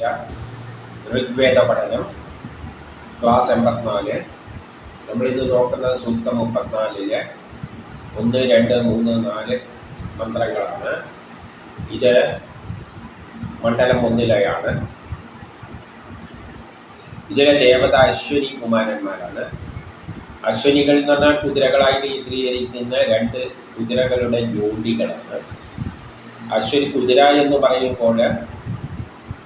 നടത്തിയ ഋഗ്വേദ പഠനം ക്ലാസ് എൺപത്തിനാല്. നമ്മളിത് നോക്കുന്നത് സൂക്തം മുപ്പത്തിനാലിലെ. ഒന്ന് രണ്ട് മൂന്ന് നാല് മന്ത്രങ്ങളാണ്. ഇത് മണ്ഡലം ഒന്നിലെയാണ്. ഇതിലെ ദേവത അശ്വനി കുമാരന്മാരാണ്. അശ്വനികൾ എന്ന് കുതിരകളായിട്ട് ചിത്രീകരിക്കുന്ന രണ്ട് കുതിരകളുടെ ജോഡികളാണ്. അശ്വനി കുതിര എന്ന് പറയുമ്പോൾ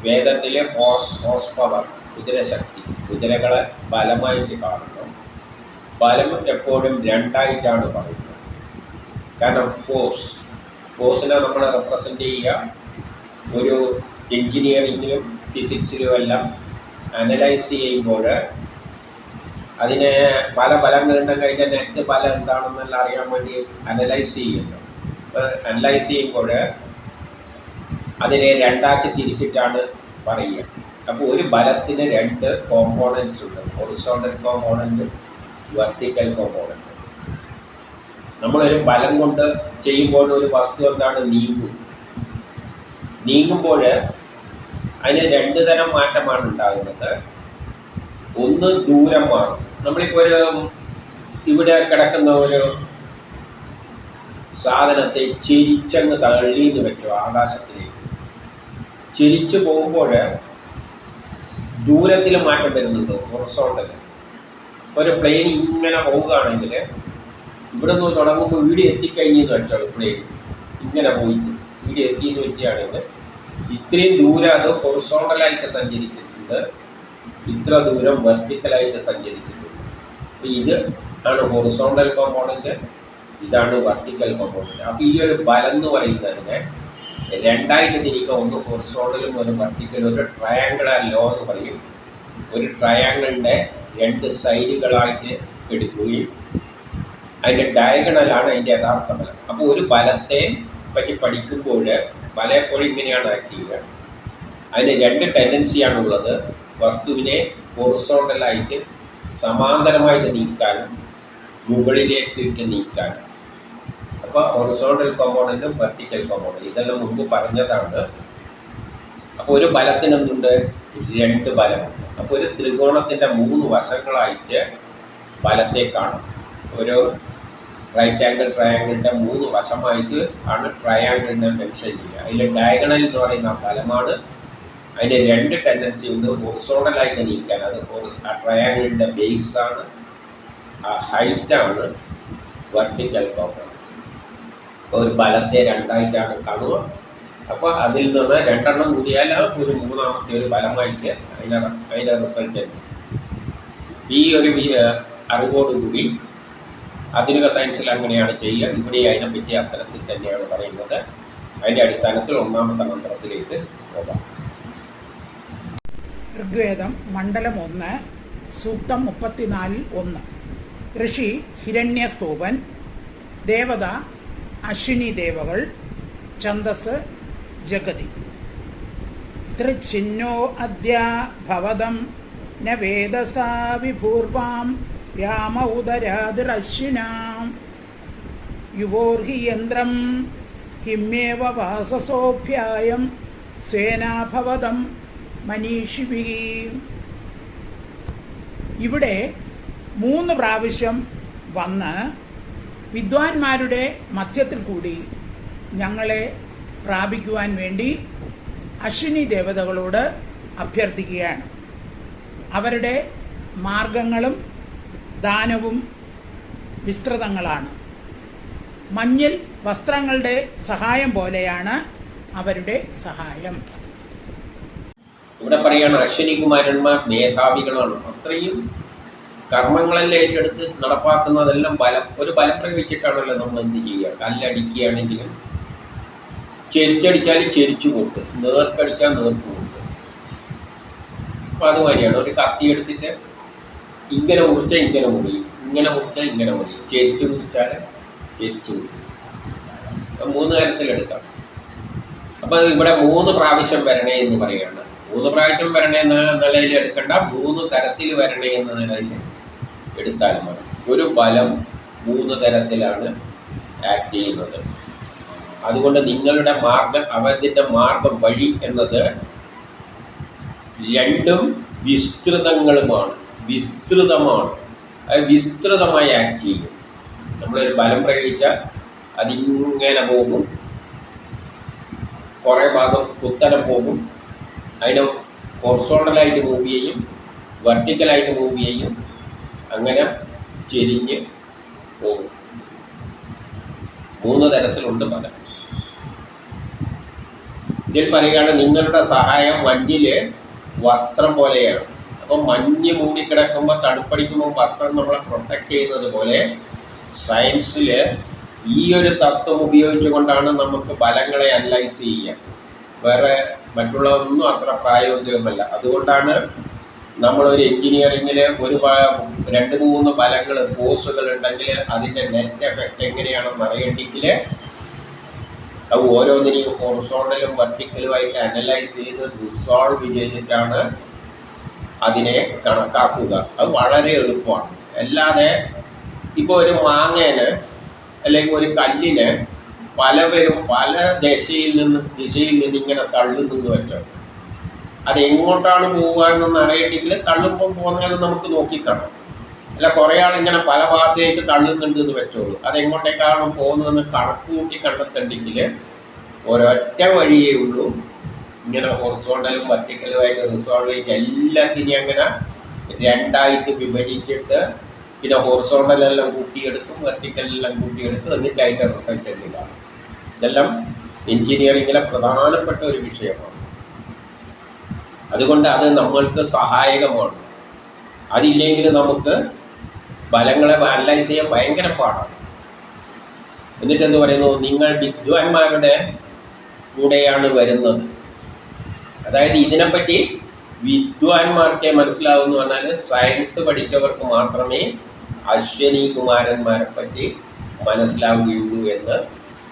വേദത്തിലെ ഹോസ് ഹോസ് പവർ കുതിരശക്തി കുതിരകളെ ബലമായിട്ട് കാണുന്നു. ബലം എപ്പോഴും രണ്ടായിട്ടാണ് പറയുന്നത്. കാരണം ഫോഴ്സ് ഫോഴ്സിനെ നമ്മൾ റെപ്രസെന്റ് ചെയ്യുക. ഒരു എൻജിനീയറിങ്ങിലും ഫിസിക്സിലും എല്ലാം അനലൈസ് ചെയ്യുമ്പോൾ അതിനെ പല ഫലങ്ങളുണ്ടെങ്കിൽ അതിന്റെ നെറ്റ് ഫലം എന്താണെന്നെല്ലാം അറിയാൻ വേണ്ടി അനലൈസ് ചെയ്യുന്നു അനലൈസ് ചെയ്യുമ്പോൾ അതിനെ രണ്ടാക്കി തിരിച്ചിട്ടാണ് പറയുക. അപ്പോൾ ഒരു ബലത്തിന് രണ്ട് കോമ്പോണൻസ് ഉണ്ട്. ഹൊറിസോണ്ടൽ കോമ്പോണന്റും വെർട്ടിക്കൽ കോമ്പോണന്റ് നമ്മളൊരു ബലം കൊണ്ട് ചെയ്യുമ്പോൾ ഒരു വസ്തു എന്താണ്? നീങ്ങും. നീങ്ങുമ്പോൾ അതിന് രണ്ട് തരം മാറ്റമാണ് ഉണ്ടാകുന്നത്. ഒന്ന് ദൂരം മാറും. നമ്മളിപ്പോൾ ഒരു ഇവിടെ കിടക്കുന്ന ഒരു സാധനത്തെ ചിരിച്ചങ്ങ് തള്ളി എന്ന് വെക്കും ആകാശത്തിലേക്ക്. ചിരിച്ചു പോകുമ്പോൾ ദൂരത്തിൽ മാറ്റം വരുന്നുണ്ട്? ഹൊറസോണ്ടൽ ഒരു പ്ലെയിൻ ഇങ്ങനെ പോവുകയാണെങ്കിൽ ഇവിടെ നിന്ന് തുടങ്ങുമ്പോൾ വീട് എത്തിക്കഴിഞ്ഞെന്ന് വെച്ചോളൂ പ്ലെയിൻ ഇങ്ങനെ പോയിട്ട് ഇവിടെ എത്തിയെന്ന് വെച്ചാണെങ്കിൽ ഇത്രയും ദൂരം അത് ഹൊറസോണ്ടലായിട്ട് സഞ്ചരിച്ചിട്ടുണ്ട്. ഇത്ര ദൂരം വെർട്ടിക്കലായിട്ട് സഞ്ചരിച്ചിട്ടുണ്ട്. അപ്പോൾ ഇത് ആണ് ഹൊറസോണ്ടൽ കോമ്പോണന്റ് ഇതാണ് വെർട്ടിക്കൽ കോമ്പോണന്റ് അപ്പോൾ ഈ ഒരു ബലം എന്ന് പറയുന്നതിനെ രണ്ടായിട്ട് തിരിക്കുക ഒന്ന് ഹൊറിസോണ്ടലും ഒരു വർട്ടിക്കലും. ഒരു ട്രയാങ്കിളർ ലോ എന്ന് പറയും. ഒരു ട്രയാങ്കിളിന്റെ രണ്ട് സൈഡുകളായിട്ട് എടുക്കുകയും അതിന്റെ ഡയഗണലാണ് അതിന്റെ യഥാർത്ഥ ബലം അപ്പോൾ ഒരു ബലത്തെ പറ്റി പഠിക്കുമ്പോൾ ബലം എപ്പോഴും ഇങ്ങനെയാണ് ആക്ട് ചെയ്യുക. അതിന് രണ്ട് ടെൻഡൻസിയാണുള്ളത് വസ്തുവിനെ ഹൊറിസോണ്ടലായിട്ട് സമാന്തരമായിട്ട് നീക്കാനും മുകളിലേക്ക് നീക്കാനും. അപ്പോൾ ഹൊറിസോണ്ടൽ കോമ്പോണന്റും വെർട്ടിക്കൽ കോമ്പൗണ്ടും ഇതെല്ലാം മുമ്പ് പറഞ്ഞതാണ്. അപ്പോൾ ഒരു ബലത്തിന് എന്തുണ്ട്? രണ്ട് ബലമുണ്ട്. അപ്പോൾ ഒരു ത്രികോണത്തിന്റെ മൂന്ന് വശങ്ങളായിട്ട് ബലത്തെ കാണും. ഒരു റൈറ്റ് ആംഗിൾ ട്രയാങ്കിളിന്റെ മൂന്ന് വശമായിട്ട് ആണ് ട്രയാങ്കിളിനെ മെൻഷൻ ചെയ്യുക. അതിൽ ഡയഗണൽ എന്ന് പറയുന്ന ബലമാണ്. അതിന് രണ്ട് ടെൻഡൻസി ഉണ്ട്. ഹൊറിസോണ്ടലായിട്ട് നീക്കാൻ. അത് ആ ട്രയാങ്കിളിന്റെ ബേസാണ് ആ ഹൈറ്റാണ് വെർട്ടിക്കൽ കോമ്പൗണ്ട് ഒരു ബലത്തെ രണ്ടായിട്ടാണ് കാണുക. അപ്പോൾ അതിൽ നിന്ന് രണ്ടെണ്ണം കൂടിയാൽ ഒരു മൂന്നാമത്തെ ഒരു ബലമായിട്ട് അതിനെ അതിന്റെ റിസൾട്ട് ഈ ഒരു അറിവോടുകൂടി ആധുനിക സയൻസിൽ അങ്ങനെയാണ് ചെയ്യുക. ഇവിടെ അതിനെപ്പറ്റി അത്തരത്തിൽ തന്നെയാണ് പറയുന്നത്. അതിന്റെ അടിസ്ഥാനത്തിൽ ഒന്നാമത്തെ മന്ത്രത്തിലേക്ക് പോകാം. ഋഗ്വേദം മണ്ഡലം ഒന്ന് സൂക്തം മുപ്പത്തിനാലിൽ ഒന്ന്. ഋഷി ഹിരണ്യസ്തൂപൻ ദേവത അശ്വിനി ദേവകൾ ഛന്ദസ് ജഗതി. തൃച്ഛിന്നോ അദ്യ ഭവതം ന വേദസാ വിഭൂർവാം വ്യാമ ഉദരാതിരശ്വിനാം. യുവോർഹി യന്ത്രം ഹിമ്യേവ വാസസോഭ്യായം സേനാഭവതം മനീഷിഭി. ഇവിടെ മൂന്ന് പ്രാവശ്യം വന്ന് വിദ്വാൻമാരുടെ മധ്യത്തിൽ കൂടി ഞങ്ങളെ പ്രാപിക്കുവാൻ വേണ്ടി അശ്വിനി ദേവതകളോട് അഭ്യർത്ഥിക്കുകയാണ്. അവരുടെ മാർഗങ്ങളും ദാനവും വിസ്തൃതങ്ങളാണ്. മഞ്ഞിൽ വസ്ത്രങ്ങളുടെ സഹായം പോലെയാണ് അവരുടെ സഹായം. ഇവിടെ പറയുകയാണ് അശ്വിനി കുമാരന്മാർ മേധാവികളാണ്. അത്രയും കർമ്മങ്ങളെല്ലാം ഏറ്റെടുത്ത് നടപ്പാക്കുന്നതെല്ലാം ബലം ഒരു ബലം പ്രയോഗിച്ചിട്ടാണല്ലോ നമ്മൾ എന്ത് ചെയ്യുക? കല്ലടിക്കുകയാണെങ്കിലും ചെരിച്ചടിച്ചാൽ ചെരിച്ചു പൊട്ട് നേർക്കടിച്ചാൽ നേർക്ക് പൊട്ട് അപ്പം അതുമാതിരിയാണ് ഒരു കത്തി എടുത്തിട്ട് ഇങ്ങനെ മുറിച്ചാൽ ഇങ്ങനെ മുറിയും ഇങ്ങനെ മുറിച്ചാൽ ഇങ്ങനെ മുറിയും ചെരിച്ച് മുറിച്ചാൽ ചെരിച്ച് മുറിയും മൂന്ന് തരത്തിലെടുക്കാം അപ്പം ഇവിടെ മൂന്ന് പ്രാവശ്യം വരണേ എന്ന് പറയുകയാണ് മൂന്ന് പ്രാവശ്യം വരണേ എന്ന നിലയിൽ എടുക്കണ്ട. മൂന്ന് തരത്തിൽ വരണേ എന്ന നിലയിൽ എടുത്താൽ മതി. ഒരു ബലം മൂന്ന് തരത്തിലാണ് ആക്ട് ചെയ്യുന്നത്. അതുകൊണ്ട് നിങ്ങളുടെ മാർഗം അവരുടെ മാർഗം വഴി എന്നത് രണ്ടും വിസ്തൃതങ്ങളുമാണ്. വിസ്തൃതമാണ്. അത് വിസ്തൃതമായി ആക്ട് ചെയ്യും. നമ്മളൊരു ബലം പ്രയോഗിച്ചാൽ അതിങ്ങനെ പോകും. കുറേ ഭാഗം കുത്തനെ പോകും. അതിനെ ഹൊറിസോണ്ടലായിട്ട് മൂവ് ചെയ്യും. വെർട്ടിക്കലായിട്ട് മൂവ് ചെയ്യും. അങ്ങനെ ചെരിഞ്ഞ് പോകും. മൂന്ന് തരത്തിലുണ്ട് ബലം ഇതിൽ പറയുകയാണ് നിങ്ങളുടെ സഹായം മഞ്ഞിൽ വസ്ത്രം പോലെയാണ്. അപ്പം മഞ്ഞ് മൂടിക്കിടക്കുമ്പോൾ തണുപ്പടിക്കുമ്പോൾ വസ്ത്രം നമ്മളെ പ്രൊട്ടക്ട് ചെയ്യുന്നത് പോലെ സയൻസിൽ ഈ ഒരു തത്വം ഉപയോഗിച്ചുകൊണ്ടാണ് നമുക്ക് ബലങ്ങളെ അനലൈസ് ചെയ്യുക വേറെ മറ്റുള്ളതൊന്നും അത്ര പ്രായോഗികമല്ല. അതുകൊണ്ടാണ് നമ്മളൊരു എഞ്ചിനീയറിങ്ങിൽ ഒരു രണ്ട് മൂന്ന് ഫലങ്ങൾ ഫോഴ്സുകൾ ഉണ്ടെങ്കിൽ അതിന്റെ നെറ്റ് എഫക്റ്റ് എങ്ങനെയാണെന്ന് അറിയണ്ടെങ്കിൽ അത് ഓരോന്നിനെയും ഹൊറിസോണ്ടലും വർട്ടിക്കലുമായിട്ട് അനലൈസ് ചെയ്ത് റിസോൾവ് ചെയ്തിട്ടാണ് അതിനെ കണക്കാക്കുക. അത് വളരെ എളുപ്പമാണ്. അല്ലാതെ ഇപ്പോൾ ഒരു മാങ്ങേന് അല്ലെങ്കിൽ ഒരു കല്ലിന് പലവരും പല ദിശയിൽ നിന്ന് ദിശയിൽ നിന്ന് ഇങ്ങനെ തള്ളുന്നു വെച്ചോ. അത് എങ്ങോട്ടാണ് പോവുക എന്നൊന്ന് അറിയണമെങ്കിൽ തള്ളുമ്പോൾ പോകുന്നത് നമുക്ക് നോക്കിക്കാണാം. അല്ല കുറേ ആളിങ്ങനെ പല ഭാഗത്തേക്ക് തള്ളുന്നുണ്ട് എന്ന് വെച്ചോളൂ അത് എങ്ങോട്ടേക്കാണ് പോകുന്നതെന്ന് കണക്ക് കൂട്ടി കണ്ടെത്തണ്ടെങ്കിൽ ഒരൊറ്റ വഴിയേ ഉള്ളൂ. ഇങ്ങനെ ഹൊറിസോണ്ടലും വർട്ടിക്കലുമായിട്ട് ചെയ്ത് എല്ലാത്തിനെയും അങ്ങനെ രണ്ടായിട്ട് വിഭജിച്ചിട്ട് പിന്നെ ഹൊറിസോണ്ടലെല്ലാം കൂട്ടിയെടുക്കും വെർട്ടിക്കലെല്ലാം കൂട്ടിയെടുക്കും എന്നിട്ട് അതിന്റെ റിസൾട്ട് എന്തിനാണ് ഇതെല്ലാം എഞ്ചിനീയറിങ്ങിലെ പ്രധാനപ്പെട്ട ഒരു വിഷയമാണ്. അതുകൊണ്ട് അത് നമ്മൾക്ക് സഹായകമാണ്. അതില്ലെങ്കിൽ നമുക്ക് ഫലങ്ങളെ അനലൈസ് ചെയ്യാൻ ഭയങ്കര പാടാണ്. എന്നിട്ട് എന്ത് പറയുന്നു? നിങ്ങൾ വിദ്വാൻമാരുടെ കൂടെയാണ് വരുന്നത്. അതായത് ഇതിനെപ്പറ്റി വിദ്വാൻമാർക്കേ മനസ്സിലാവുന്നു പറഞ്ഞാൽ സയൻസ് പഠിച്ചവർക്ക് മാത്രമേ അശ്വനി കുമാരന്മാരെ പറ്റി മനസ്സിലാവുകയുള്ളൂ എന്ന്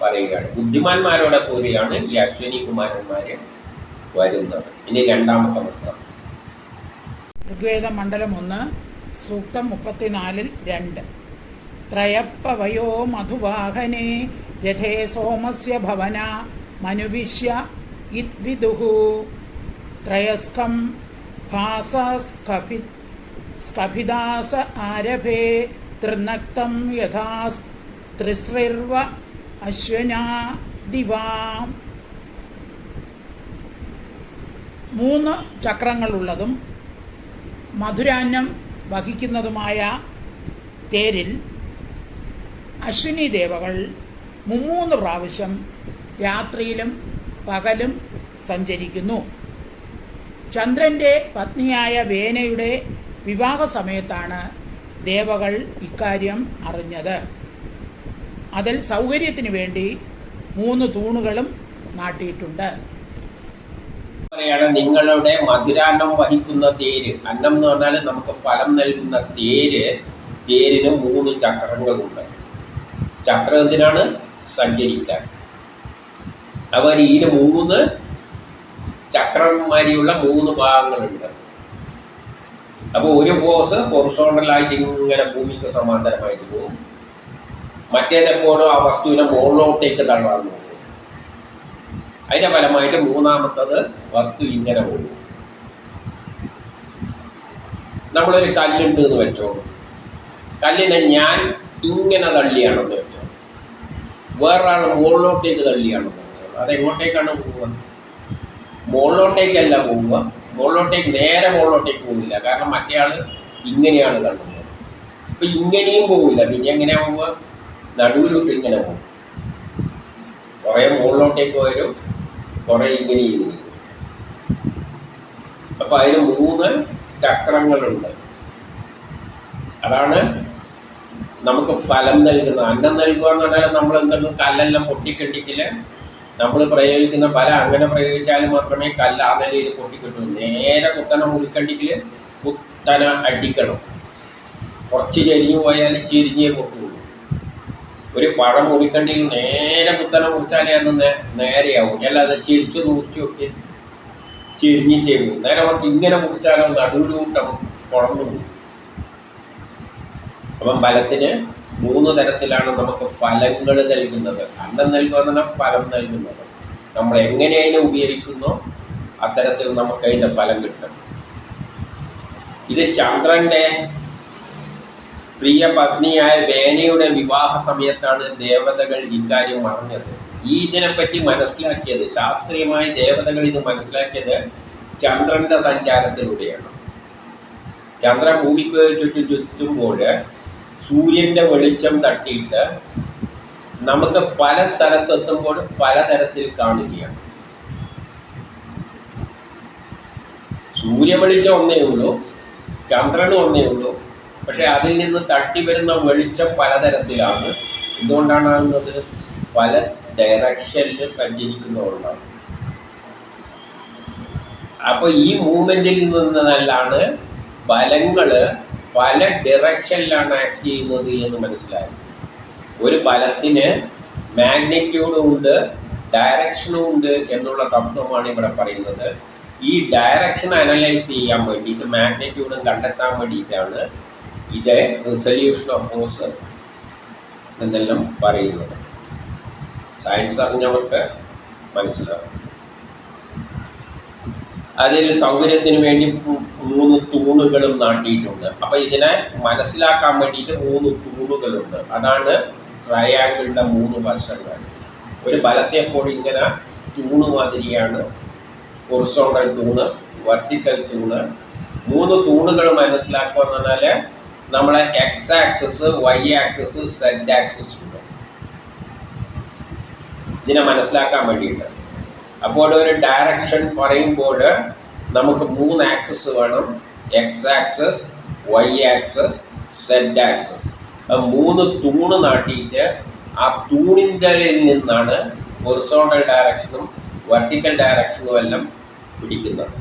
പറയുകയാണ്. ബുദ്ധിമാന്മാരോടെ കൂടിയാണ് ഈ അശ്വനി കുമാരന്മാർ വരുന്നത്. ഇനി രണ്ടാമത്തെ മന്ത്രം. ഋഗ്വേദ മണ്ഡലം ഒന്ന് സൂക്തം മുപ്പത്തിനാലിൽ രണ്ട്. ത്രയപ്പവയോ മധുവാഹനേ രഥേ സോമസ്യ ഭവന മനുവിശ്യ ഇദ്വിദുഹു ത്രയസ്കം ഭാസസ്കഭി സ്കഭിദാസ ആരഭേ തൃനക്തം യഥാ ത്രിസൃർവ അശ്വനാ ദിവാം. മൂന്ന് ചക്രങ്ങളുള്ളതും മധുരാന്നം വഹിക്കുന്നതുമായ തേരിൽ അശ്വിനി ദേവകൾ മുമ്മൂന്ന് പ്രാവശ്യം രാത്രിയിലും പകലും സഞ്ചരിക്കുന്നു. ചന്ദ്രന്റെ പത്നിയായ വേനയുടെ വിവാഹ സമയത്താണ് ദേവകൾ ഇക്കാര്യം അറിഞ്ഞത്. അതിൽ സൗകര്യത്തിന് വേണ്ടി മൂന്ന് തൂണുകളും നാട്ടിയിട്ടുണ്ട്. പറയാണ് നിങ്ങളുടെ മധുരാന്നം വഹിക്കുന്ന തേര്. അന്നം എന്ന് പറഞ്ഞാൽ നമുക്ക് ഫലം നൽകുന്ന തേര്. തേരിന് മൂന്ന് ചക്രങ്ങളുണ്ട്. ചക്രം എന്തിനാണ്? സഞ്ചരിക്കാൻ. അവർ ഇതിന് മൂന്ന് ചക്രന്മാരിയുള്ള മൂന്ന് ഭാഗങ്ങളുണ്ട്. അപ്പോൾ ഒരു ഫോഴ്സ് ഹൊറിസോണ്ടലായിട്ട് ഇങ്ങനെ ഭൂമിക്ക് സമാന്തരമായിട്ട് പോകും. മറ്റേതെപ്പോഴും ആ വസ്തുവിനെ മുകളിലോട്ടേക്ക് തള്ളാൻ നോക്കും അതിന്റെ ഫലമായിട്ട് മൂന്നാമത്തത് വസ്തു ഇങ്ങനെ പോകും നമ്മളൊരു കല്ലുണ്ട് എന്ന് വെച്ചോളൂ കല്ലിനെ ഞാൻ ഇങ്ങനെ തള്ളിയാണെന്ന് വെച്ചോ. വേറൊരാൾ മുകളിലോട്ടേക്ക് തള്ളിയാണെന്ന് വെച്ചോളൂ അതെങ്ങോട്ടേക്കാണ് പോവുക? മുകളിലോട്ടേക്കല്ല പോവുക. മുകളിലോട്ടേക്ക് നേരെ മുകളിലോട്ടേക്ക് പോകില്ല കാരണം മറ്റേ ആൾ ഇങ്ങനെയാണ് തള്ളുന്നത്. അപ്പം ഇങ്ങനെയും പോകില്ല പിന്നെ എങ്ങനെയാ പോവുക? നടുവിലോട്ട് ഇങ്ങനെ പോകും കുറേ മുകളിലോട്ടേക്ക് വരും കുറേ ഇങ്ങനെ ഇങ്ങനെ അപ്പം അതിന് മൂന്ന് ചക്രങ്ങളുണ്ട്. അതാണ് നമുക്ക് ഫലം നൽകുന്നത്. അന്നം നൽകുക എന്ന് പറഞ്ഞാൽ നമ്മൾ എന്തെങ്കിലും കല്ലെല്ലാം പൊട്ടിക്കണ്ടിക്കിൽ നമ്മൾ പ്രയോഗിക്കുന്ന പല അങ്ങനെ പ്രയോഗിച്ചാൽ മാത്രമേ കല്ല് ആ നിലയിൽ പൊട്ടിക്കിട്ടൂ. നേരെ കുത്തനെ മുറിക്കണ്ടിക്കിൽ കുത്തനെ അടിക്കണം. കുറച്ച് ചെരിഞ്ഞു പോയാൽ ചെരിഞ്ഞേ പൊട്ടുള്ളൂ ഒരു പഴം മുറിക്കണ്ടിയിൽ നേരെ കുത്തനെ മുറിച്ചാലേ അത് നേ- നേരെയാവും. അല്ലാതെ ചിരിച്ചു മുറിച്ചു നോക്കി ചെരിഞ്ഞിട്ടേ പോകും നേരെ കുറച്ച് ഇങ്ങനെ മുറിച്ചാലോ നടുവിലൂട്ടം കുളന്നു പോകും അപ്പം ഫലത്തിന് മൂന്ന് തരത്തിലാണ് നമുക്ക് ഫലങ്ങൾ നൽകുന്നത്. അന്നം നൽകുക എന്നാൽ ഫലം നൽകുന്നത്. നമ്മൾ എങ്ങനെ അതിനെ ഉപയോഗിക്കുന്നോ അത്തരത്തിൽ നമുക്ക് അതിന്റെ ഫലം കിട്ടും. ഇത് ചന്ദ്രന്റെ പ്രിയ പത്നിയായ വേനയുടെ വിവാഹ സമയത്താണ് ദേവതകൾ ഇക്കാര്യം അറിഞ്ഞത്. ഈ ഇതിനെപ്പറ്റി മനസ്സിലാക്കിയത് ശാസ്ത്രീയമായി ദേവതകൾ ഇത് മനസ്സിലാക്കിയത് ചന്ദ്രന്റെ സഞ്ചാരത്തിലൂടെയാണ്. ചന്ദ്രൻ ഭൂമിക്ക് ചുറ്റും ചുറ്റുമ്പോൾ സൂര്യന്റെ വെളിച്ചം തട്ടിയിട്ട് നമുക്ക് പല സ്ഥലത്തെത്തുമ്പോൾ പലതരത്തിൽ കാണുകയാണ്. സൂര്യവെളിച്ചം ഒന്നേ ഉള്ളൂ ചന്ദ്രനും ഒന്നേ ഉള്ളൂ പക്ഷെ അതിൽ നിന്ന് തട്ടി വരുന്ന വെളിച്ചം പലതരത്തിലാണ്. എന്തുകൊണ്ടാണ് ആകുന്നത്? പല ഡയറക്ഷനിൽ സഞ്ചരിക്കുന്നതുകൊണ്ടാണ് അപ്പൊ ഈ മൂവ്മെന്റിൽ നിന്നല്ലാണ് ബലങ്ങൾ പല ഡയറക്ഷനിലാണ് ആക്ട് ചെയ്യുന്നത് എന്ന് മനസ്സിലായി. ഒരു ബലത്തിന് മാഗ്നിറ്റ്യൂഡും ഉണ്ട് ഡയറക്ഷനും ഉണ്ട് എന്നുള്ള തത്വമാണ് ഇവിടെ പറയുന്നത്. ഈ ഡയറക്ഷൻ അനലൈസ് ചെയ്യാൻ വേണ്ടിയിട്ട് മാഗ്നിറ്റ്യൂഡും കണ്ടെത്താൻ വേണ്ടിയിട്ടാണ് ഇത് റിസൊല്യൂഷൻ ഓഫ് ഫോഴ്സ് എന്നെല്ലാം പറയുന്നത് സയൻസ് അറിഞ്ഞവർക്ക് മനസ്സിലാവും. അതിൽ സൗകര്യത്തിന് വേണ്ടി മൂന്ന് തൂണുകളും നാട്ടിയിട്ടുണ്ട്. അപ്പൊ ഇതിനെ മനസ്സിലാക്കാൻ വേണ്ടിയിട്ട് മൂന്ന് തൂണുകളുണ്ട്. അതാണ് ട്രയാങ്കിളിന്റെ മൂന്ന് വശങ്ങൾ. ഒരു ബലത്തെ ഇങ്ങനെ തൂണ് മാതിരിയാണ്. ഹൊറിസോണ്ടൽ തൂണ് വെർട്ടിക്കൽ തൂണ്. മൂന്ന് തൂണുകൾ മനസ്സിലാക്കുക എന്ന് പറഞ്ഞാൽ നമ്മളെ X axis Y axis Z axis ഉണ്ട്. ഇതിനെ മനസ്സിലാക്കാൻ വേണ്ടിയിട്ട്. അപ്പോൾ ഒരു ഡയറക്ഷൻ പറയുമ്പോൾ നമുക്ക് മൂന്ന് ആക്സസ് വേണം. X axis Y axis Z axis മൂന്ന് തൂണ് നാട്ടിയിട്ട് ആ തൂണിന്റെ നിന്നാണ് ഹൊറിസോണ്ടൽ ഡയറക്ഷനും വെർട്ടിക്കൽ ഡയറക്ഷനും എല്ലാം പിടിക്കുന്നത്.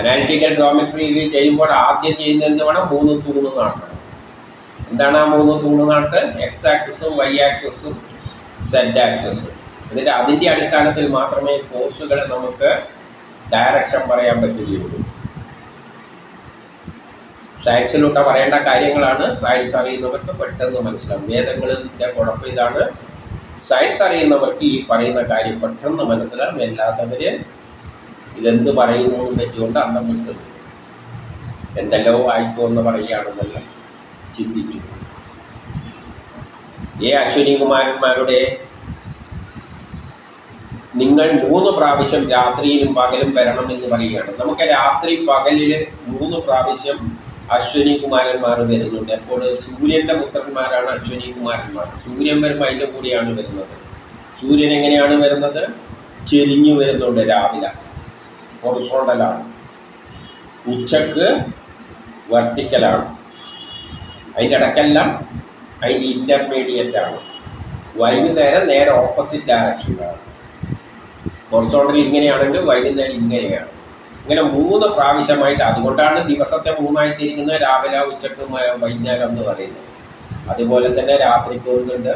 അനാലിറ്റിക്കൽ ജോമെട്രിയിൽ ചെയ്യുമ്പോൾ ആദ്യം ചെയ്യുന്നതെന്ന് വേണം? മൂന്ന് തൂണ് നാട്ട് എന്താണ് ആ മൂന്ന് തൂണ് നാട്ട് എക്സ് ആക്സസും വൈ ആക്സസും സെഡ് ആക്സസും എന്നിട്ട് അതിന്റെ അടിസ്ഥാനത്തിൽ മാത്രമേ ഫോഴ്സുകളെ നമുക്ക് ഡയറക്ഷൻ പറയാൻ പറ്റുകയുള്ളൂ. സയൻസിലൂടെ പറയേണ്ട കാര്യങ്ങളാണ് സയൻസ് അറിയുന്നവർക്ക് പെട്ടെന്ന് മനസ്സിലാവും. വേദങ്ങളിന്റെ കുഴപ്പം ഇതാണ്. സയൻസ് അറിയുന്നവർക്ക് ഈ പറയുന്ന കാര്യം പെട്ടെന്ന് മനസ്സിലാവും. അല്ലാത്തവര് ഇതെന്ത് പറയുന്നു എന്ന് പറ്റിക്കൊണ്ട് അന്തം വിട്ടു. എന്തെല്ലോ വായിക്കോ എന്ന് പറയുകയാണെന്നെല്ലാം ചിന്തിച്ചു. ഏ അശ്വിനി കുമാരന്മാരുടെ നിങ്ങൾ മൂന്ന് പ്രാവശ്യം രാത്രിയിലും പകലും വരണം എന്ന് പറയുകയാണ്. നമുക്ക് രാത്രി പകലിൽ മൂന്ന് പ്രാവശ്യം അശ്വിനി കുമാരന്മാർ വരുന്നുണ്ട്. അപ്പോൾ സൂര്യന്റെ പുത്രന്മാരാണ് അശ്വിനി കുമാരന്മാർ. സൂര്യൻ വരുമ്പോൾ അതിന്റെ കൂടെയാണ് വരുന്നത്. സൂര്യൻ എങ്ങനെയാണ് വരുന്നത്? ചെരിഞ്ഞു വരുന്നുണ്ട് രാവിലെ. ഹൊറിസോണ്ടലാണ് ഉച്ചയ്ക്ക് വെർട്ടിക്കലാണ് അതിന്റെ ഇടയ്ക്കെല്ലാം ഇന്റർമീഡിയറ്റ് ആണ്. വൈകുന്നേരം നേരെ ഓപ്പോസിറ്റ് ഡയറക്ഷനിലാണ് ഹൊറിസോണ്ടൽ ഇങ്ങനെയാണെങ്കിൽ വൈകുന്നേരം ഇങ്ങനെയാണ്. ഇങ്ങനെ മൂന്ന് പ്രാവശ്യമായിട്ട് അതുകൊണ്ടാണ് ദിവസത്തെ മൂന്നായി തിരിക്കുന്നത് രാവിലെ ഉച്ചയ്ക്ക് വൈകുന്നേരം എന്ന് പറയുന്നത്. അതുപോലെ തന്നെ രാത്രിക്ക് ഒന്നുണ്ട്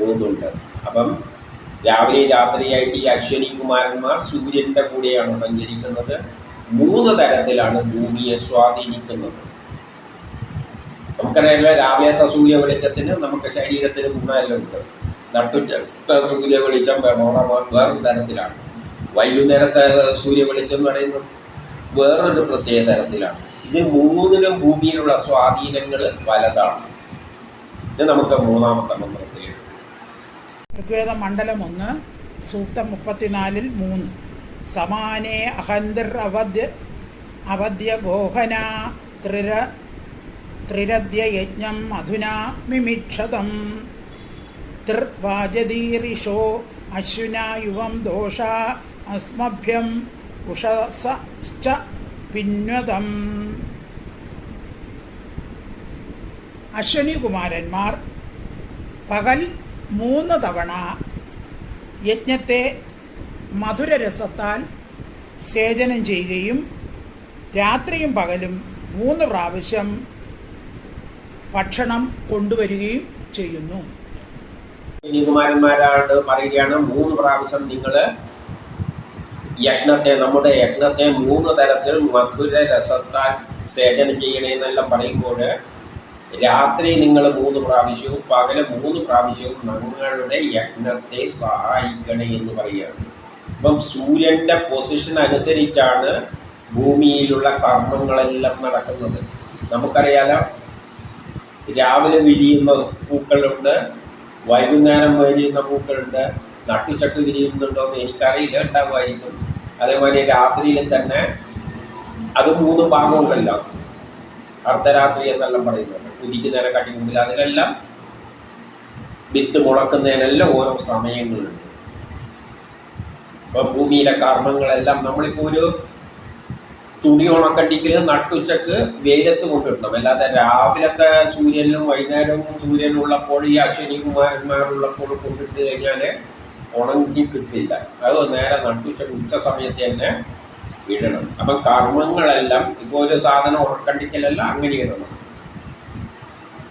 മൂന്നുണ്ട്. അപ്പം രാവിലെ രാത്രിയായിട്ട് ഈ അശ്വനി കുമാരന്മാർ സൂര്യന്റെ കൂടെയാണ് സഞ്ചരിക്കുന്നത്. മൂന്ന് തരത്തിലാണ് ഭൂമിയെ സ്വാധീനിക്കുന്നത്. നമുക്കറിയാമല്ലോ രാവിലത്തെ സൂര്യ വെളിച്ചത്തിന് നമുക്ക് ശരീരത്തിന് മുന്നാലുണ്ട് നട്ടുറ്റ സൂര്യ വെളിച്ചം വേറെ വേറൊരു തരത്തിലാണ്. വൈകുന്നേരത്തെ സൂര്യ വെളിച്ചം എന്ന് പറയുന്നത് വേറൊരു പ്രത്യേക തരത്തിലാണ്. ഇത് മൂന്നിലും ഭൂമിയിലുള്ള സ്വാധീനങ്ങൾ പലതാണ്. ഇത് നമുക്ക് മൂന്നാമത്തെ മന്ത്രത്തിൽ ഋഗ്വേദ മണ്ഡലം ഒന്ന് സൂക്തം മുപ്പത്തിനാലിൽ മൂന്ന്. സമാനേ അഹന്തിർ അവധ്യ അവധ്യ ഗോഹന ത്രിര ത്രിരദ്യ യജ്ഞം അധുനാ മിമിക്ഷതം. ത്രിർവാജതീറിഷോ അശ്വിനാ യുവം ദോഷ അസ്മഭ്യം ഉഷസ പിന്വതം അശ്വനി കുമാരന്മാർ പകൽ മൂന്ന് തവണ യജ്ഞത്തെ മധുരരസത്താൽ സേചനം ചെയ്യുകയും രാത്രിയും പകലും മൂന്ന് പ്രാവശ്യം ഭക്ഷണം കൊണ്ടുവരികയും ചെയ്യുന്നു. കുമാരന്മാരോട് പറയുകയാണ് മൂന്ന് പ്രാവശ്യം നിങ്ങൾ യജ്ഞത്തെ നമ്മുടെ യജ്ഞത്തെ മൂന്ന് തരത്തിൽ മധുര രസത്താൽ സേചനം ചെയ്യണമെന്നെല്ലാം പറയുമ്പോൾ രാത്രി നിങ്ങൾ മൂന്ന് പ്രാവശ്യവും പകൽ മൂന്ന് പ്രാവശ്യവും ഞങ്ങളുടെ യജ്ഞത്തെ സഹായിക്കണേ എന്ന് പറയുകയാണ്. അപ്പം സൂര്യന്റെ പൊസിഷൻ അനുസരിച്ചാണ് ഭൂമിയിലുള്ള കർമ്മങ്ങളെല്ലാം നടക്കുന്നത്. നമുക്കറിയാലോ രാവിലെ വിരിയുന്ന പൂക്കളുണ്ട് വൈകുന്നേരം വിരിയുന്ന പൂക്കളുണ്ട് നട്ടുചട്ട് വിരിയുന്നുണ്ടോ എന്ന് എനിക്കറിയില്ല ഉണ്ടാവുമായിരിക്കും അതേമാതിരി രാത്രിയിൽ തന്നെ അത് മൂന്ന് ഭാഗമുണ്ടല്ലോ അർദ്ധരാത്രി എന്നെല്ലാം പറയുന്നുണ്ട് ഉദിക്കുന്നതിനെ കാട്ടി മുമ്പിൽ. അതിലെല്ലാം വിത്ത് മുളക്കുന്നതിനെല്ലാം ഓരോ സമയങ്ങളുണ്ട്. ഇപ്പം ഭൂമിയിലെ കർമ്മങ്ങളെല്ലാം നമ്മളിപ്പോൾ ഒരു തുണി ഉണക്കണ്ടിക്കൽ നട്ടുച്ചക്ക് വെയിലത്ത് കൊണ്ടിടണം അല്ലാതെ രാവിലത്തെ സൂര്യനും വൈകുന്നേരവും സൂര്യനും ഉള്ളപ്പോൾ ഈ അശ്വിനി കുമാരന്മാരുള്ളപ്പോൾ കൊണ്ടിട്ട് കഴിഞ്ഞാൽ ഉണങ്ങി കിട്ടില്ല. അത് നേരെ നട്ടുച്ചക്ക് ഉച്ച സമയത്ത് തന്നെ ഇടണം. അപ്പം കർമ്മങ്ങളെല്ലാം ഇപ്പോൾ ഒരു സാധനം ഉണക്കണ്ടിക്കലെല്ലാം അങ്ങനെ ഇടണം.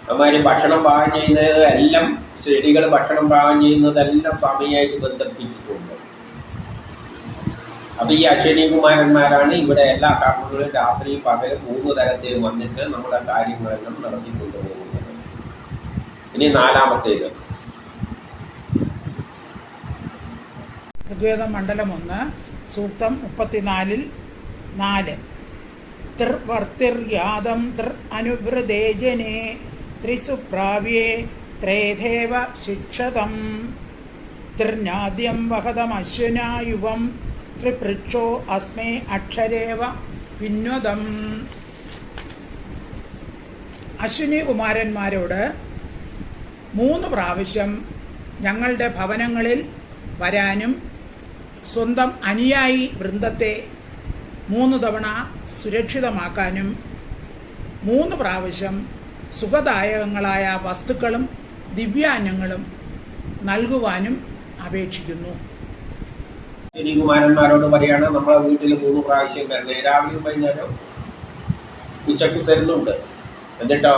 അമ്മാതിരി ഭക്ഷണം പാകം ചെയ്യുന്നത് എല്ലാം ചെടികൾ ഭക്ഷണം പാകം ചെയ്യുന്നതെല്ലാം സ്വാമിയായിട്ട് ബന്ധിപ്പിച്ചിട്ടുണ്ട്. അപ്പൊ ഈ അശ്വനി കുമാരന്മാരാണ് ഇവിടെ എല്ലാ കർമ്മങ്ങളും രാത്രി പകൽ മൂന്ന് തരത്തിൽ വന്നിട്ട് നമ്മുടെ കാര്യങ്ങളെല്ലാം നടത്തിക്കൊണ്ടു പോകുന്നത് ഇനി നാലാമത്തേത്. ഋഗ്വേദ മണ്ഡലം ഒന്ന് സൂക്തം മുപ്പത്തിനാലിൽ നാല്. തൃവർത്തിർ യാദം തൃ അനുവൃതേജനെ ത്രിസുപ്രാവ്യേ ത്രേധേവ ശിക്ഷതം. തൃനാദ്യം വഹതമശ്വനായുവം. ത്രിപൃക്ഷോ അസ്മേ അക്ഷരേവ പിന്വതം അശ്വിനി കുമാരന്മാരോട് മൂന്ന് പ്രാവശ്യം ഞങ്ങളുടെ ഭവനങ്ങളിൽ വരാനും സ്വന്തം അനുയായി വൃന്ദത്തെ മൂന്ന് തവണ സുരക്ഷിതമാക്കാനും മൂന്ന് പ്രാവശ്യം സുഖദായകങ്ങളായ വസ്തുക്കളും ദിവ്യാനങ്ങളും നൽകുവാനും അപേക്ഷിക്കുന്നു. കുമാരന്മാരോട് പറയാണ് നമ്മളെ വീട്ടിൽ മൂന്ന് പ്രാവശ്യം വരുന്നത് രാവിലെയും വൈകുന്നേരം ഉച്ചയ്ക്ക് തരുന്നുണ്ട്. എന്നിട്ടോ?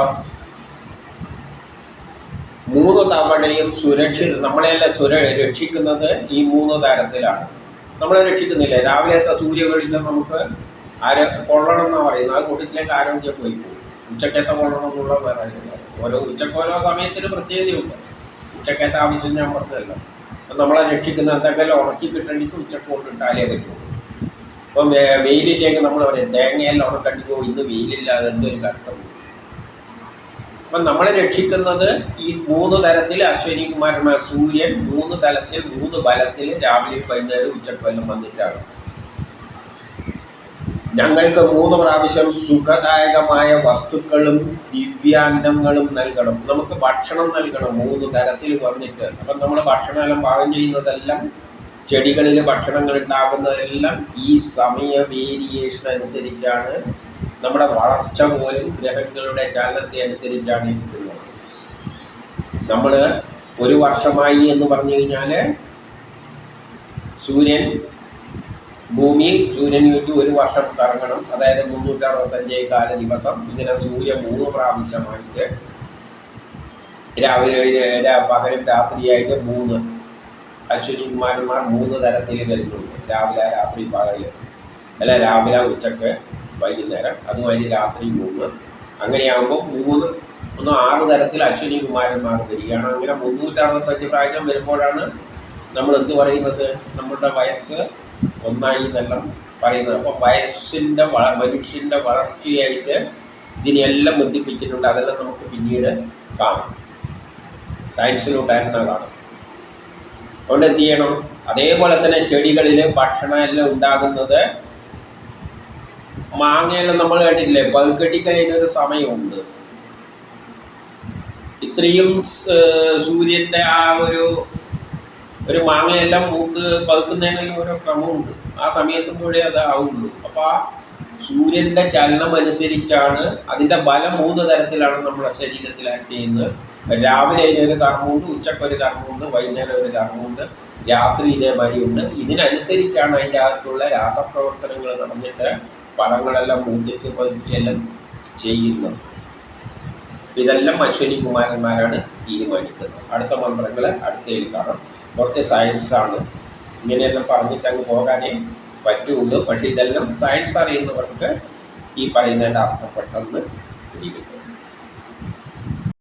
മൂന്ന് തവണയും സുരക്ഷിത നമ്മളെല്ലാം സുര രക്ഷിക്കുന്നത് ഈ മൂന്ന് തരത്തിലാണ്. നമ്മളെ രക്ഷിക്കുന്നില്ല? രാവിലത്തെ സൂര്യ വെളിച്ചം നമുക്ക് ആരോ കൊള്ളണം എന്നാണ് പറയുന്നത്? ആ കൂട്ടത്തിലേക്ക് ആരോഗ്യം പോയി പോകും ഉച്ചക്കത്തെ കൊള്ളണം എന്നുള്ള വേറെ ഓരോ ഉച്ചയ്ക്ക് ഓരോ സമയത്തിന് പ്രത്യേകതയുണ്ട്. ഉച്ചക്കത്തെ ആവശ്യം ഞാൻ പറഞ്ഞതല്ല. അപ്പം നമ്മളെ രക്ഷിക്കുന്ന എന്തെങ്കിലും ഉണക്കി കിട്ടണമെങ്കിൽ ഉച്ചയ്ക്ക് കൊണ്ടിട്ടാലേ പറ്റുള്ളൂ ഇപ്പം വെയിലിലേക്ക് നമ്മൾ പറയും തേങ്ങയെല്ലാം ഉണക്കണ്ടിക്കോ ഇന്ന് വെയിലില്ലാതെ എന്തൊരു കഷ്ടം. അപ്പം നമ്മളെ രക്ഷിക്കുന്നത് ഈ മൂന്ന് തരത്തിൽ അശ്വനി കുമാരന്മാർ സൂര്യൻ മൂന്ന് തലത്തിൽ മൂന്ന് ബലത്തിൽ രാവിലെ വൈകുന്നേരം ഉച്ചക്കെല്ലാം വന്നിട്ടാണ്. ഞങ്ങൾക്ക് മൂന്ന് പ്രാവശ്യം സുഖദായകമായ വസ്തുക്കളും ദിവ്യാന്നങ്ങളും നൽകണം. നമുക്ക് ഭക്ഷണം നൽകണം മൂന്ന് തരത്തിൽ വന്നിട്ട്. അപ്പം നമ്മൾ ഭക്ഷണമെല്ലാം പാകം ചെയ്യുന്നതെല്ലാം ചെടികളിൽ ഭക്ഷണങ്ങൾ ഉണ്ടാകുന്നതെല്ലാം ഈ സമയ വേരിയേഷൻ അനുസരിച്ചാണ് നമ്മുടെ വളർച്ച പോലും ഗ്രഹങ്ങളുടെ ചലനത്തെ അനുസരിച്ചാണ് ഇരിക്കുന്നത്. നമ്മൾ ഒരു വർഷമായി എന്ന് പറഞ്ഞു കഴിഞ്ഞാൽ സൂര്യൻ ഭൂമി സൂര്യന് ചുറ്റും ഒരു വർഷം കറങ്ങണം. അതായത് മുന്നൂറ്റി അറുപത്തഞ്ചേ കാല ദിവസം. ഇങ്ങനെ സൂര്യൻ മൂന്ന് പ്രാവശ്യമായിട്ട് രാവിലെ പകലും രാത്രിയായിട്ട് മൂന്ന്. അശ്വനി കുമാരന്മാർ മൂന്ന് തരത്തിൽ വരുന്നുണ്ട്. രാവിലെ രാത്രി പകൽ. അല്ല രാവിലെ ഉച്ചയ്ക്ക് വൈകുന്നേരം. അതുമാതിരി രാത്രി മൂന്ന്. അങ്ങനെയാകുമ്പോൾ മൂന്ന് ഒന്ന് ആറ് തരത്തിൽ അശ്വനി കുമാരന്മാർ വരികയാണ്. അങ്ങനെ മുന്നൂറ്റി അറുപത്തഞ്ച് പ്രാവശ്യം വരുമ്പോഴാണ് നമ്മൾ എന്ത് പറയുന്നത്? നമ്മളുടെ വയസ്സ് ഒന്നായി എന്നെല്ലാം പറയുന്നത്. അപ്പോൾ വയസ്സിന്റെ വള മനുഷ്യന്റെ വളർച്ചയായിട്ട് ഇതിനെല്ലാം ബന്ധിപ്പിച്ചിട്ടുണ്ട്. അതെല്ലാം നമുക്ക് പിന്നീട് കാണാം. സയൻസിലോട്ടായിരുന്നു കാണാം. അതുകൊണ്ട് എന്ത് ചെയ്യണം? അതേപോലെ തന്നെ ചെടികളിൽ ഭക്ഷണം എല്ലാം ഉണ്ടാകുന്നത് മാങ്ങയെല്ലാം നമ്മൾ കേട്ടിട്ടില്ലേ ഒരു സമയമുണ്ട്. ഇത്രയും സൂര്യന്റെ ആ ഒരു ഒരു മാങ്ങയെല്ലാം മൂത്ത് പതുക്കുന്നതിനെല്ലാം ഓരോ ക്രമമുണ്ട്. ആ സമയത്തുമ്പോഴേ അത് ആവുള്ളൂ. അപ്പോൾ ആ സൂര്യന്റെ ചലനം അനുസരിച്ചാണ് അതിന്റെ ബലം മൂന്ന് തരത്തിലാണ് നമ്മുടെ ശരീരത്തിൽ ആക്ട് ചെയ്യുന്നത്. രാവിലെ ഇതിനൊരു കർമ്മമുണ്ട് ഉച്ചക്കൊരു കർമ്മമുണ്ട് വൈകുന്നേരം ഒരു കർമ്മമുണ്ട് രാത്രി ഇതേമാതിരിയുണ്ട് ഇതിനനുസരിച്ചാണ് അതിന്റെ അകത്തുള്ള രാസപ്രവർത്തനങ്ങൾ നടന്നിട്ട് പടങ്ങളെല്ലാം മൂത്തിട്ട് പതുക്കിയെല്ലാം ചെയ്യുന്നത്. ഇതെല്ലാം അശ്വനി കുമാരന്മാരാണ് തീരുമാനിക്കുന്നത്. അടുത്ത മന്ത്രങ്ങൾ അടുത്തയിൽ കാണാം. കുറച്ച് സയൻസാണ് ഇങ്ങനെയെല്ലാം പറഞ്ഞിട്ട് അങ്ങ് പോകാനേ പറ്റുള്ളൂ. പക്ഷേ ഇതെല്ലാം സയൻസ് അറിയുന്നവർക്ക് ഈ പറയുന്നതിന്റെ അർത്ഥം പെട്ടെന്ന് പിടികിട്ടും.